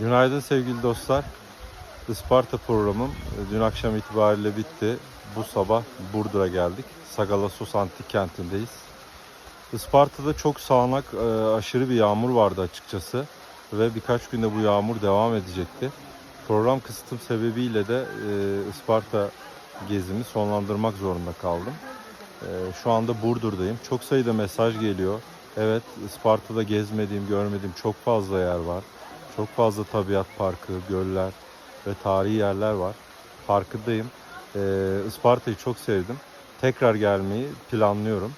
Günaydın sevgili dostlar. Isparta programım e, dün akşam itibariyle bitti. Bu sabah Burdur'a geldik. Sagalassos Antik Kenti'ndeyiz. Isparta'da çok sağanak, e, aşırı bir yağmur vardı açıkçası. Ve birkaç günde bu yağmur devam edecekti. Program kısıtım sebebiyle de e, Isparta gezimi sonlandırmak zorunda kaldım. E, Şu anda Burdur'dayım. Çok sayıda mesaj geliyor. Evet, Isparta'da gezmediğim, görmediğim çok fazla yer var. Çok fazla tabiat parkı, göller ve tarihi yerler var. Farkındayım. Ee, Isparta'yı çok sevdim. Tekrar gelmeyi planlıyorum.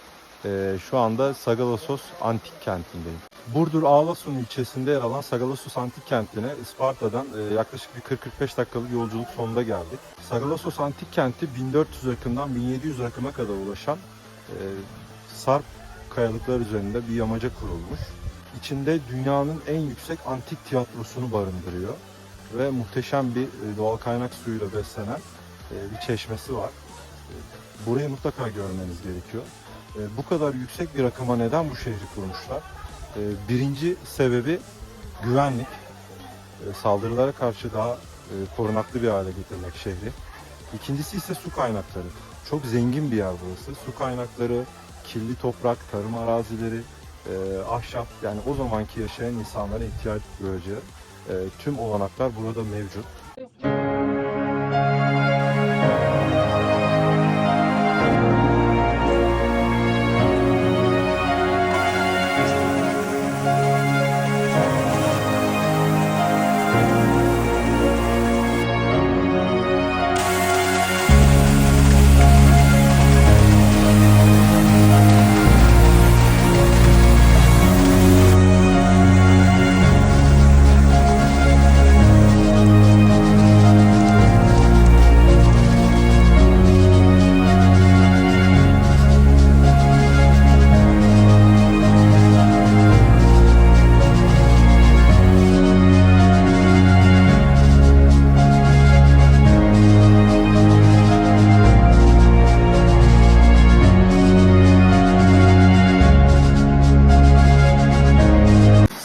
Ee, şu anda Sagalassos Antik Kenti'ndeyim. Burdur Ağlasun ilçesinde yer alan Sagalassos Antik Kenti'ne Isparta'dan e, yaklaşık bir 40-45 dakikalık yolculuk sonunda geldik. Sagalassos Antik Kenti 1400 rakımdan 1700 rakıma kadar ulaşan e, sarp kayalıklar üzerinde bir yamaca kurulmuş. İçinde dünyanın en yüksek antik tiyatrosunu barındırıyor ve muhteşem bir e, doğal kaynak suyuyla beslenen e, bir çeşmesi var. E, Burayı mutlaka görmeniz gerekiyor. Bu kadar yüksek bir rakıma neden bu şehri kurmuşlar? Birinci sebebi güvenlik. Saldırılara karşı daha korunaklı bir hale getirmek şehri. İkincisi ise su kaynakları. Çok zengin bir yer burası. Su kaynakları, kirli toprak, tarım arazileri, e, ahşap yani o zamanki yaşayan insanlara ihtiyaç duyacağı e, tüm olanaklar burada mevcut.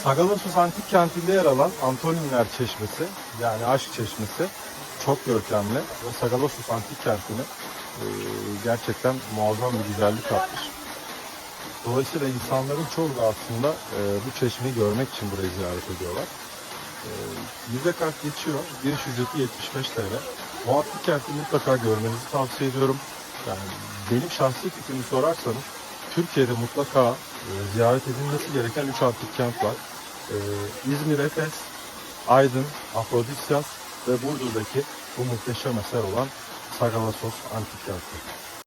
Sagalassos Antik Kenti'nde yer alan Antoninler Çeşmesi yani Aşk Çeşmesi çok görkemli ve Sagalassos Antik Kenti'ne e, gerçekten muazzam bir güzellik katmış. Dolayısıyla insanların çoğu da aslında e, bu çeşmeyi görmek için burayı ziyaret ediyorlar. E, müze kart geçiyor. Giriş ücreti 75 TL. Bu antik kenti mutlaka görmenizi tavsiye ediyorum. Yani benim şahsi fikrimi sorarsanız Türkiye'de mutlaka e, ziyaret edilmesi gereken 3 antik kent var. E, İzmir, Efes, Aydın, Afrodisyas ve Burdur'daki bu muhteşem eser olan Sagalassos Antik Kenti.